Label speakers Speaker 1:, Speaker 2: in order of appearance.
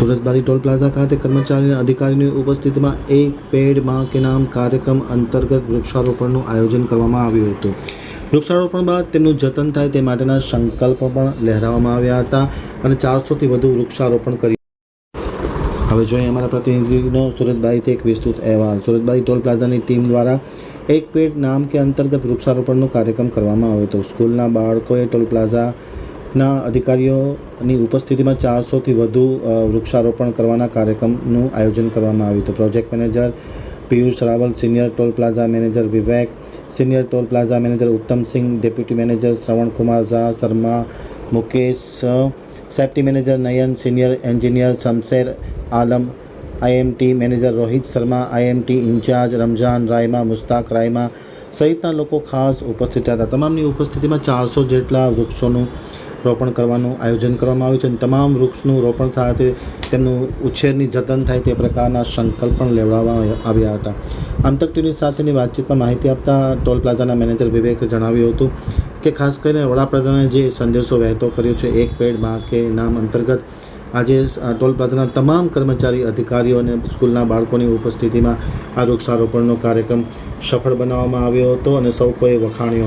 Speaker 1: Surat toll plaza ખાતે કર્મચારી અધિકારીની ઉપસ્થિતિમાં એક પેડમાં કે નામ કાર્યક્રમ અંતર્ગત વૃક્ષારોપણનું આયોજન કરવામાં આવ્યું હતું. વૃક્ષારોપણ બાદ તેમનું જતન થાય તે માટેના સંકલ્પ પણ લહેરાવવામાં આવ્યા હતા અને ચારસોથી વધુ વૃક્ષારોપણ કર્યું હવે જોઈએ અમારા પ્રતિનિધિનો સુરતબારીથી એક વિસ્તૃત અહેવાલ. સુરતબારી ટોલ પ્લાઝાની ટીમ દ્વારા એક પેડ નામ કે અંતર્ગત વૃક્ષારોપણનો કાર્યક્રમ કરવામાં આવ્યો હતો. સ્કૂલના બાળકોએ ટોલ પ્લાઝાના અધિકારીઓની ઉપસ્થિતિમાં ચારસોથી વધુ વૃક્ષારોપણ કરવાના કાર્યક્રમનું આયોજન કરવામાં આવ્યું હતું. Project manager Piyush Raval senior toll plaza manager Vivek senior toll plaza manager Uttamsingh deputy manager Shravankumar Jha, Sharma, Mukesh safety manager Nayan senior engineer Shamsher Alam IMT manager Rohit Sharma IMT in charge Ramzan Raima, Mustak Raima સહિતના લોકો ખાસ ઉપસ્થિત હતા. તમામની ઉપસ્થિતિમાં ચારસો જેટલા વૃક્ષોનું રોપણ કરવાનું આયોજન કરવામાં આવ્યું છે અને તમામ વૃક્ષનું રોપણ સાથે તેમનું ઉછેરની જતન થાય તે પ્રકારના સંકલ્પ પણ લેવડાવવામાં આવ્યા હતા. આમતક ટીવી સાથેની વાતચીતમાં માહિતી આપતા ટોલ પ્લાઝાના મેનેજર વિવેકે જણાવ્યું હતું કે ખાસ કરીને વડાપ્રધાને જે સંદેશો વહેતો કર્યો છે, એક પેડમાં કે નામ અંતર્ગત, આજે ટોલ પ્લાઝાના તમામ કર્મચારી, અધિકારીઓ અને સ્કૂલના બાળકોની ઉપસ્થિતિમાં આ વૃક્ષારોપણનો કાર્યક્રમ સફળ બનાવવામાં આવ્યો હતો અને સૌ કોઈએ વખાણ્યો